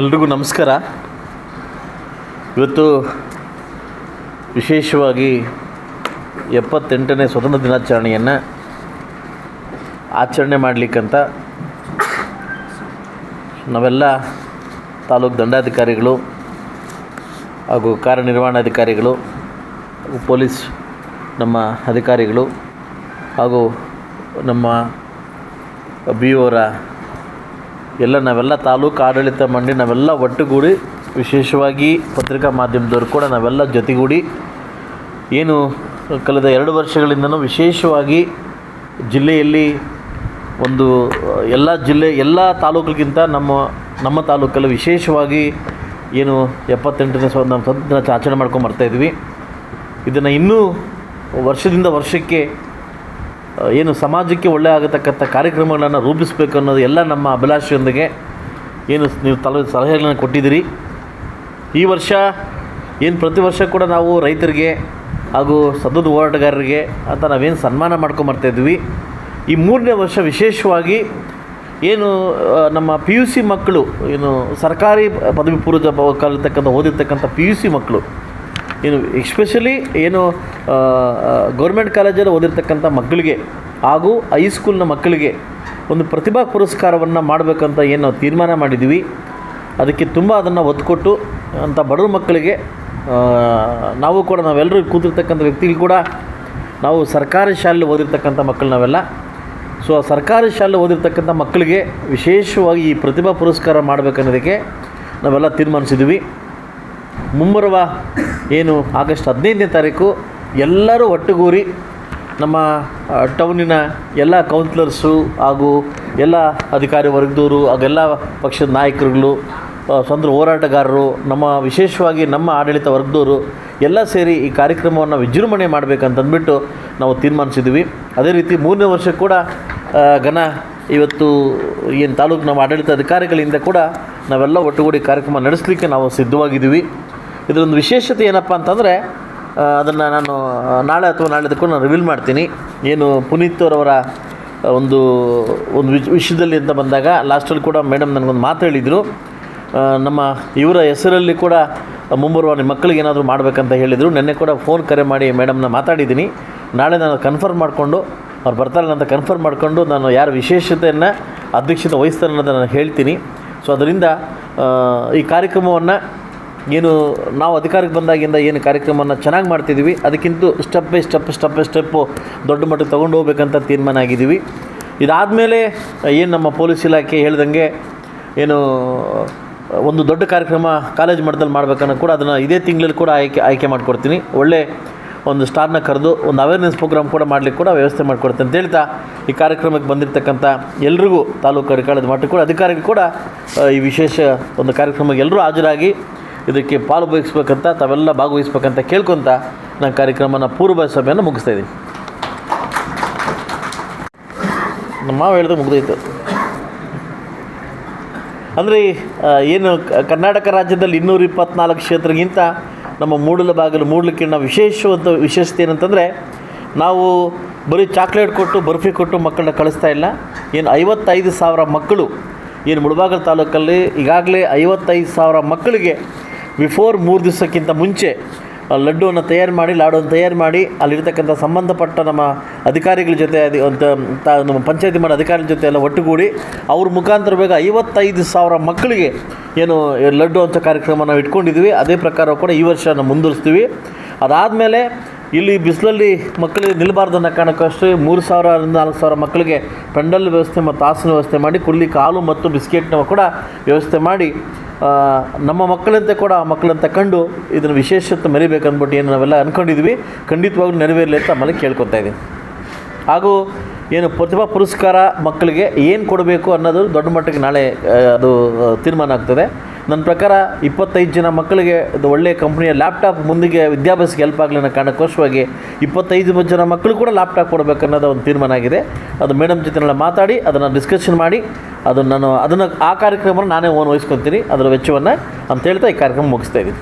ಎಲ್ರಿಗೂ ನಮಸ್ಕಾರ. ಇವತ್ತು ವಿಶೇಷವಾಗಿ ಎಪ್ಪತ್ತೆಂಟನೇ ಸ್ವತಂತ್ರ ದಿನಾಚರಣೆಯನ್ನು ಆಚರಣೆ ಮಾಡಲಿಕ್ಕಂತ ನಾವೆಲ್ಲ ತಾಲೂಕು ದಂಡಾಧಿಕಾರಿಗಳು ಹಾಗೂ ಕಾರ್ಯನಿರ್ವಹಣಾಧಿಕಾರಿಗಳು ಪೊಲೀಸ್ ನಮ್ಮ ಅಧಿಕಾರಿಗಳು ಹಾಗೂ ನಮ್ಮ ಬಿ ಓರ ಎಲ್ಲ ನಾವೆಲ್ಲ ತಾಲೂಕು ಆಡಳಿತ ಮಂಡಳಿ ನಾವೆಲ್ಲ ಒಟ್ಟುಗೂಡಿ ವಿಶೇಷವಾಗಿ ಪತ್ರಿಕಾ ಮಾಧ್ಯಮದವರು ಕೂಡ ನಾವೆಲ್ಲ ಜೊತೆಗೂಡಿ ಏನು ಕಳೆದ ಎರಡು ವರ್ಷಗಳಿಂದಲೂ ವಿಶೇಷವಾಗಿ ಜಿಲ್ಲೆಯಲ್ಲಿ ಒಂದು, ಎಲ್ಲ ಜಿಲ್ಲೆ, ಎಲ್ಲ ತಾಲೂಕಿಗಿಂತ ನಮ್ಮ ನಮ್ಮ ತಾಲೂಕಲ್ಲಿ ವಿಶೇಷವಾಗಿ ಏನು ಎಪ್ಪತ್ತೆಂಟನೇ ಸ್ವ ನಮ್ಮ ಸ್ವಂತ ಆಚರಣೆ ಮಾಡ್ಕೊಂಡು ಬರ್ತಾಯಿದ್ವಿ ಇದನ್ನು ಇನ್ನೂ ವರ್ಷದಿಂದ ವರ್ಷಕ್ಕೆ ಏನು ಸಮಾಜಕ್ಕೆ ಒಳ್ಳೆ ಆಗತಕ್ಕಂಥ ಕಾರ್ಯಕ್ರಮಗಳನ್ನು ರೂಪಿಸಬೇಕು ಅನ್ನೋದು ಎಲ್ಲ ನಮ್ಮ ಅಭಿಲಾಷೆಯೊಂದಿಗೆ ಏನು ನೀವು ತಲೆ, ಸಲಹೆಗಳನ್ನು ಕೊಟ್ಟಿದ್ದೀರಿ. ಈ ವರ್ಷ, ಏನು ಪ್ರತಿ ವರ್ಷ ಕೂಡ ನಾವು ರೈತರಿಗೆ ಹಾಗೂ ಸದ್ಯದ ಹೋರಾಟಗಾರರಿಗೆ ಅಂತ ನಾವೇನು ಸನ್ಮಾನ ಮಾಡ್ಕೊಂಬರ್ತಾಯಿದ್ವಿ ಈ ಮೂರನೇ ವರ್ಷ ವಿಶೇಷವಾಗಿ ಏನು ನಮ್ಮ ಪಿ ಯು ಸಿ ಮಕ್ಕಳು, ಏನು ಸರ್ಕಾರಿ ಪದವಿ ಪೂರ್ವ ಕಲಿತಕ್ಕಂಥ ಓದಿರ್ತಕ್ಕಂಥ ಪಿ ಯು ಸಿ ಮಕ್ಕಳು ಏನು ಎಸ್ಪೆಷಲಿ ಏನು ಗೌರ್ಮೆಂಟ್ ಕಾಲೇಜಲ್ಲಿ ಓದಿರ್ತಕ್ಕಂಥ ಮಕ್ಕಳಿಗೆ ಹಾಗೂ ಹೈಸ್ಕೂಲ್ನ ಮಕ್ಕಳಿಗೆ ಒಂದು ಪ್ರತಿಭಾ ಪುರಸ್ಕಾರವನ್ನು ಮಾಡಬೇಕಂತ ಏನು ನಾವು ತೀರ್ಮಾನ ಮಾಡಿದ್ದೀವಿ. ಅದಕ್ಕೆ ತುಂಬ ಅದನ್ನು ಒತ್ತು ಅಂಥ ಬಡವ್ರ ಮಕ್ಕಳಿಗೆ ನಾವು ಕೂಡ ನಾವೆಲ್ಲರೂ ಕೂತಿರ್ತಕ್ಕಂಥ ವ್ಯಕ್ತಿಗಳು ಕೂಡ ನಾವು ಸರ್ಕಾರಿ ಶಾಲೆ ಓದಿರ್ತಕ್ಕಂಥ ಮಕ್ಕಳು ನಾವೆಲ್ಲ. ಸೊ ಸರ್ಕಾರಿ ಶಾಲೆ ಓದಿರ್ತಕ್ಕಂಥ ಮಕ್ಕಳಿಗೆ ವಿಶೇಷವಾಗಿ ಈ ಪ್ರತಿಭಾ ಪುರಸ್ಕಾರ ಮಾಡಬೇಕನ್ನೋದಕ್ಕೆ ನಾವೆಲ್ಲ ತೀರ್ಮಾನಿಸಿದ್ವಿ ಮುಂಬರುವ ಏನು ಆಗಸ್ಟ್ ಹದಿನೈದನೇ ತಾರೀಕು ಎಲ್ಲರೂ ಒಟ್ಟುಗೂರಿ ನಮ್ಮ ಟೌನಿನ ಎಲ್ಲ ಕೌನ್ಸಿಲರ್ಸು ಹಾಗೂ ಎಲ್ಲ ಅಧಿಕಾರಿ ವರ್ಗದವರು ಹಾಗೆಲ್ಲ ಪಕ್ಷದ ನಾಯಕರುಗಳು ಸ್ವಂತ ಹೋರಾಟಗಾರರು, ನಮ್ಮ ವಿಶೇಷವಾಗಿ ನಮ್ಮ ಆಡಳಿತ ವರ್ಗದವರು ಎಲ್ಲ ಸೇರಿ ಈ ಕಾರ್ಯಕ್ರಮವನ್ನು ವಿಜೃಂಭಣೆ ಮಾಡಬೇಕಂತಂದ್ಬಿಟ್ಟು ನಾವು ತೀರ್ಮಾನಿಸಿದ್ವಿ ಅದೇ ರೀತಿ ಮೂರನೇ ವರ್ಷ ಕೂಡ ಘನ ಇವತ್ತು ಏನು ತಾಲೂಕು ನಮ್ಮ ಆಡಳಿತ ಅಧಿಕಾರಿಗಳಿಂದ ಕೂಡ ನಾವೆಲ್ಲ ಒಟ್ಟುಗೂಡಿ ಕಾರ್ಯಕ್ರಮ ನಡೆಸಲಿಕ್ಕೆ ನಾವು ಸಿದ್ಧವಾಗಿದ್ದೀವಿ. ಇದರೊಂದು ವಿಶೇಷತೆ ಏನಪ್ಪ ಅಂತಂದರೆ ಅದನ್ನು ನಾನು ನಾಳೆ ಅಥವಾ ನಾಳೆದಕ್ಕೂ ನಾನು ರಿವೀಲ್ ಮಾಡ್ತೀನಿ. ಏನು ಪುನೀತ್ ಅವರವರ ಒಂದು ಒಂದು ವಿಷ ವಿಷಯದಲ್ಲಿ ಅಂತ ಬಂದಾಗ ಲಾಸ್ಟಲ್ಲಿ ಕೂಡ ಮೇಡಮ್ ನನಗೊಂದು ಮಾತು ಹೇಳಿದರು. ನಮ್ಮ ಇವರ ಹೆಸರಲ್ಲಿ ಕೂಡ ಮುಂಬರುವ ನಿಮ್ಮ ಮಕ್ಕಳಿಗೆ ಏನಾದರೂ ಮಾಡಬೇಕಂತ ಹೇಳಿದರು. ನಿನ್ನೆ ಕೂಡ ಫೋನ್ ಕರೆ ಮಾಡಿ ಮೇಡಮ್ನ ಮಾತಾಡಿದ್ದೀನಿ. ನಾಳೆ ನಾನು ಕನ್ಫರ್ಮ್ ಮಾಡಿಕೊಂಡು, ಅವ್ರು ಬರ್ತಾರೆ ಅಂತ ಕನ್ಫರ್ಮ್ ಮಾಡಿಕೊಂಡು ನಾನು ಯಾರ ವಿಶೇಷತೆಯನ್ನು, ಅಧ್ಯಕ್ಷತೆ ವಹಿಸ್ತಾರೆ ಅನ್ನೋದನ್ನು ನಾನು ಹೇಳ್ತೀನಿ. ಸೊ ಅದರಿಂದ ಈ ಕಾರ್ಯಕ್ರಮವನ್ನು ಏನು ನಾವು ಅಧಿಕಾರಕ್ಕೆ ಬಂದಾಗಿಂದ ಏನು ಕಾರ್ಯಕ್ರಮವನ್ನು ಚೆನ್ನಾಗಿ ಮಾಡ್ತಿದ್ದೀವಿ ಅದಕ್ಕಿಂತ step by step step by step ದೊಡ್ಡ ಮಟ್ಟಕ್ಕೆ ತೊಗೊಂಡು ಹೋಗ್ಬೇಕಂತ ತೀರ್ಮಾನ ಆಗಿದ್ದೀವಿ ಇದಾದಮೇಲೆ, ಏನು ನಮ್ಮ ಪೊಲೀಸ್ ಇಲಾಖೆ ಹೇಳ್ದಂಗೆ, ಏನು, ಒಂದು ದೊಡ್ಡ ಕಾರ್ಯಕ್ರಮ ಕಾಲೇಜ್ ಮಟ್ಟದಲ್ಲಿ ಮಾಡ್ಬೇಕನ್ನೋ ಕೂಡ ಅದನ್ನು ಇದೇ ತಿಂಗಳಲ್ಲಿ ಕೂಡ ಆಯ್ಕೆ ಆಯ್ಕೆ ಮಾಡಿಕೊಡ್ತೀನಿ. ಒಳ್ಳೆ ಒಂದು ಸ್ಟಾರ್ನ ಕರೆದು ಒಂದು ಅವೇರ್ನೆಸ್ ಪ್ರೋಗ್ರಾಮ್ ಕೂಡ ಮಾಡಲಿಕ್ಕೆ ಕೂಡ ವ್ಯವಸ್ಥೆ ಮಾಡಿಕೊಡ್ತೇನೆ ಅಂತ ಹೇಳ್ತಾ ಈ ಕಾರ್ಯಕ್ರಮಕ್ಕೆ ಬಂದಿರತಕ್ಕಂಥ ಎಲ್ರಿಗೂ ತಾಲೂಕು ಅಧಿಕಾರಿಗಳ ಮಟ್ಟಕ್ಕೆ ಕೂಡ ಅಧಿಕಾರಿಗಳು ಕೂಡ ಈ ವಿಶೇಷ ಒಂದು ಕಾರ್ಯಕ್ರಮಕ್ಕೆ ಎಲ್ಲರೂ ಹಾಜರಾಗಿ ಇದಕ್ಕೆ ಪಾಲು ವಹಿಸ್ಬೇಕಂತ ತಾವೆಲ್ಲ ಭಾಗವಹಿಸ್ಬೇಕಂತ ಕೇಳ್ಕೊತ ನಾನು ಕಾರ್ಯಕ್ರಮನ ಪೂರ್ವ ಸಭೆಯನ್ನು ಮುಗಿಸ್ತಾ ಇದ್ದೀನಿ. ನಮ್ಮ ಮಾವ ಹೇಳಿದ್ರೆ ಮುಗ್ದೋಯ್ತು. ಅಂದರೆ ಏನು ಕರ್ನಾಟಕ ರಾಜ್ಯದಲ್ಲಿ ಇನ್ನೂರ ಇಪ್ಪತ್ನಾಲ್ಕು ಕ್ಷೇತ್ರಗಿಂತ ನಮ್ಮ ಮೂಡಲ ಬಾಗಿಲು ಮೂಡಲಿಕ್ಕಿನ್ನ ವಿಶೇಷವಾದ ವಿಶೇಷತೆ ಏನಂತಂದರೆ, ನಾವು ಬರೀ ಚಾಕ್ಲೇಟ್ ಕೊಟ್ಟು, ಬರ್ಫಿ ಕೊಟ್ಟು ಮಕ್ಕಳನ್ನ ಕಳಿಸ್ತಾ ಇಲ್ಲ. ಏನು ಐವತ್ತೈದು ಸಾವಿರ ಮಕ್ಕಳು ಏನು ಮುಳಬಾಗಲ ತಾಲೂಕಲ್ಲಿ ಈಗಾಗಲೇ ಐವತ್ತೈದು ಸಾವಿರ ಮಕ್ಕಳಿಗೆ ಬಿಫೋರ್ ಮೂರು ದಿವಸಕ್ಕಿಂತ ಮುಂಚೆ ಲಡ್ಡುವನ್ನು ತಯಾರು ಮಾಡಿ, ಲಾಡುವನ್ನು ತಯಾರು ಮಾಡಿ, ಅಲ್ಲಿರ್ತಕ್ಕಂಥ ಸಂಬಂಧಪಟ್ಟ ನಮ್ಮ ಅಧಿಕಾರಿಗಳ ಜೊತೆ ಅದು ಒಂದು ತ ನಮ್ಮ ಪಂಚಾಯತಿ ಮಾಡೋ ಅಧಿಕಾರಿಗಳ ಜೊತೆ ಎಲ್ಲ ಒಟ್ಟುಗೂಡಿ ಅವ್ರ ಮುಖಾಂತರ ಬೇಗ ಐವತ್ತೈದು ಸಾವಿರ ಮಕ್ಕಳಿಗೆ ಏನು ಲಡ್ಡು ಅಂತ ಕಾರ್ಯಕ್ರಮ ನಾವು ಇಟ್ಕೊಂಡಿದ್ವಿ. ಅದೇ ಪ್ರಕಾರ ಕೂಡ ಈ ವರ್ಷ ನಾವು ಮುಂದುವರಿಸ್ತೀವಿ. ಅದಾದಮೇಲೆ ಇಲ್ಲಿ ಬಿಸಿಲಲ್ಲಿ ಮಕ್ಕಳಿಗೆ ನಿಲ್ಲಬಾರ್ದು ಅನ್ನೋ ಕಾರಣಕ್ಕಷ್ಟೇ ಮೂರು ಸಾವಿರದಿಂದ ನಾಲ್ಕು ಸಾವಿರ ಮಕ್ಕಳಿಗೆ ಪೆಂಡಲ್ ವ್ಯವಸ್ಥೆ ಮತ್ತು ಆಸನ ವ್ಯವಸ್ಥೆ ಮಾಡಿ ಕುಡ್ಲಿಕ್ಕೆ ಹಾಲು ಮತ್ತು ಬಿಸ್ಕೆಟ್ನ ಕೂಡ ವ್ಯವಸ್ಥೆ ಮಾಡಿ. ನಮ್ಮ ಮಕ್ಕಳಂತೆ ಕೂಡ ಆ ಮಕ್ಕಳಂತ ಕಂಡು ಇದನ್ನು ವಿಶೇಷತೆ ಮೆರಿಬೇಕಂದ್ಬಿಟ್ಟು ಏನು ನಾವೆಲ್ಲ ಅಂದ್ಕೊಂಡಿದ್ವಿ ಖಂಡಿತವಾಗ್ಲೂ ನೆರವೇರಲಿ ಅಂತ ಆಮೇಲೆ ಕೇಳ್ಕೊತಾ ಇದ್ದೀನಿ. ಹಾಗೂ ಏನು ಪ್ರತಿಭಾ ಪುರಸ್ಕಾರ ಮಕ್ಕಳಿಗೆ ಏನು ಕೊಡಬೇಕು ಅನ್ನೋದು ದೊಡ್ಡ ಮಟ್ಟಿಗೆ ನಾಳೆ ಅದು ತೀರ್ಮಾನ ಆಗ್ತದೆ. ನನ್ನ ಪ್ರಕಾರ ಇಪ್ಪತ್ತೈದು ಜನ ಮಕ್ಕಳಿಗೆ ಇದು ಒಳ್ಳೆಯ ಕಂಪ್ನಿಯ ಲ್ಯಾಪ್ಟಾಪ್ ಮುಂದಿಗೆ ವಿದ್ಯಾಭ್ಯಾಸಕ್ಕೆ ಹೆಲ್ಪ್ ಆಗಲಿ ಅನ್ನೋ ಕಾರಣಕ್ಕೋಸ್ಕರವಾಗಿ ಇಪ್ಪತ್ತೈದು ಜನ ಮಕ್ಕಳು ಕೂಡ ಲ್ಯಾಪ್ಟಾಪ್ ಕೊಡಬೇಕು ಅನ್ನೋದು ಒಂದು ತೀರ್ಮಾನ ಆಗಿದೆ. ಅದು ಮೇಡಮ್ ಜೊತೆ ಮಾತಾಡಿ, ಅದನ್ನು ಡಿಸ್ಕಷನ್ ಮಾಡಿ ಅದನ್ನು ನಾನು, ಅದನ್ನು ಆ ಕಾರ್ಯಕ್ರಮವನ್ನು ನಾನೇ ಓನ್ ವಹಿಸ್ಕೊತೀನಿ, ಅದರ ವೆಚ್ಚವನ್ನು ಅಂತ ಹೇಳ್ತಾ ಈ ಕಾರ್ಯಕ್ರಮ ಮುಗಿಸ್ತಾ ಇದ್ದೀನಿ.